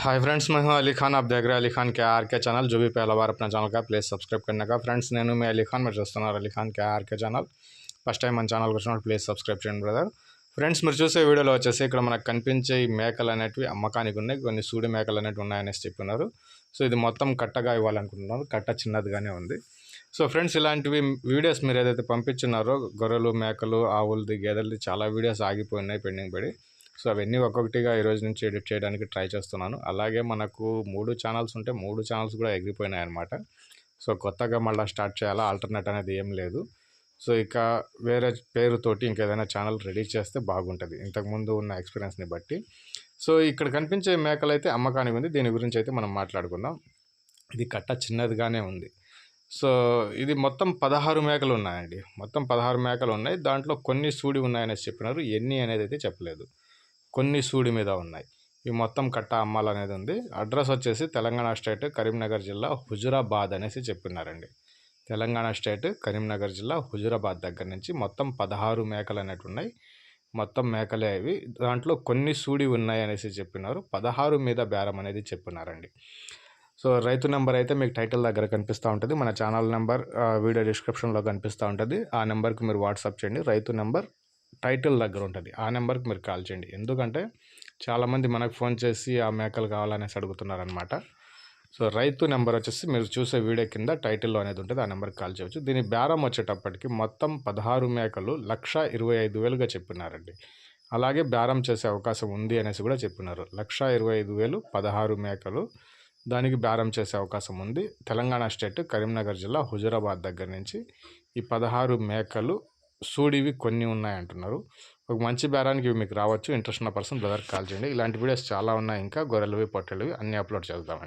Hi friends मैं हूं अली खान आप देख रहे हैं अली खान के आर के ఛానల్ जो भी पहला बार अपना ఛానల్ का ప్లీజ్ సబ్స్క్రైబ్ करने का ఫ్రెండ్స్ నేను మీ అలీ ఖాన్ మీరు చూస్తున్నారు Ali Khan K RK channel first time మన ఛానల్కి వచ్చినప్పుడు ప్లీజ్ సబ్స్క్రైబ్ చేయండి బ్రదర్ ఫ్రెండ్స్ మీరు చూసే వీడియోలో వచ్చేసి ఇక్కడ మనకు కనిపించే ఈ మేకలు అనేటివి అమ్మకానికి ఉన్నాయి కొన్ని సూడి మేకలు అనేటివి ఉన్నాయనేసి చెప్పినారు సో ఇది మొత్తం కట్టగా ఇవ్వాలనుకుంటున్నారు కట్ట చిన్నదిగానే ఉంది సో ఫ్రెండ్స్ ఇలాంటివి వీడియోస్ మీరు ఏదైతే పంపించున్నారో గొర్రెలు మేకలు ఆవులది గేదెలది చాలా వీడియోస్ ఆగిపోయినాయి పెండింగ్ పడి సో అవన్నీ ఒక్కొక్కటిగా ఈ రోజు నుంచి ఎడిట్ చేయడానికి ట్రై చేస్తున్నాను. అలాగే మనకు మూడు ఛానల్స్ ఉంటే మూడు ఛానల్స్ కూడా ఎగిరిపోయినాయి అనమాట సో కొత్తగా మళ్ళీ స్టార్ట్ చేయాలా? ఆల్టర్నేట్ అనేది ఏం లేదు. సో ఇక వేరే పేరుతోటి ఇంకేదైనా ఛానల్ రెడీ చేస్తే బాగుంటుంది. ఇంతకుముందు ఉన్న ఎక్స్పీరియన్స్ని బట్టి. సో ఇక్కడ కనిపించే మేకలు అయితే అమ్మకానికి ఉంది. దీని గురించి అయితే మనం మాట్లాడుకుందాం. ఇది కట్ట చిన్నదిగానే ఉంది. సో ఇది మొత్తం పదహారు మేకలు ఉన్నాయండి. మొత్తం పదహారు మేకలు ఉన్నాయి. దాంట్లో కొన్ని సూడి ఉన్నాయనేసి చెప్పినారు. ఎన్ని అనేది అయితే చెప్పలేదు. కొన్ని సూడి మీద ఉన్నాయి. ఇవి మొత్తం కట్ట అమ్మాలనేది ఉంది. అడ్రస్ వచ్చేసి తెలంగాణ స్టేట్ కరీంనగర్ జిల్లా హుజురాబాద్ అనేసి చెప్పినారండి తెలంగాణ స్టేట్ కరీంనగర్ జిల్లా హుజురాబాద్ దగ్గర నుంచి మొత్తం పదహారు మేకలు అనేవి ఉన్నాయి. మొత్తం మేకలే అవి దాంట్లో కొన్ని సూడి ఉన్నాయి అనేసి చెప్పినారు. పదహారు మీద బేరం అనేది చెప్పినారండి. సో రైతు నెంబర్ అయితే మీకు టైటిల్ దగ్గర కనిపిస్తూ ఉంటుంది. మన ఛానల్ నెంబర్ వీడియో డిస్క్రిప్షన్లో కనిపిస్తూ ఉంటుంది. ఆ నెంబర్కి మీరు వాట్సాప్ చేయండి. రైతు నెంబర్ టైటిల్ దగ్గర ఉంటుంది. ఆ నెంబర్కి మీరు కాల్ చేయండి. ఎందుకంటే చాలామంది మనకు ఫోన్ చేసి ఆ మేకలు కావాలనేసి అడుగుతున్నారనమాట. సో రైతు నెంబర్ వచ్చేసి మీరు చూసే వీడియో కింద టైటిల్లో అనేది ఉంటుంది. ఆ నెంబర్కి కాల్ చేయవచ్చు దీని బేరం వచ్చేటప్పటికి మొత్తం పదహారు మేకలు లక్ష ఇరవై ఐదు వేలుగా చెప్పినారండి. అలాగే బేరం చేసే అవకాశం ఉంది అనేసి కూడా చెప్పినారు. లక్ష ఇరవై ఐదు వేలు పదహారు మేకలు దానికి బేరం చేసే అవకాశం ఉంది. తెలంగాణ స్టేట్ కరీంనగర్ జిల్లా హుజురాబాద్ దగ్గర నుంచి ఈ పదహారు మేకలు సూడివి కొన్ని ఉన్నాయంటున్నారు ఒక మంచి బేరానికి ఇవి మీకు రావచ్చు. ఇంట్రెస్ట్ ఉన్న పర్సన్ బ్రదర్కి కాల్ చేయండి. ఇలాంటి వీడియోస్ చాలా ఉన్నాయి. ఇంకా గొర్రెలవి పొట్టెలవి అన్నీ అప్లోడ్ చేద్దామండి.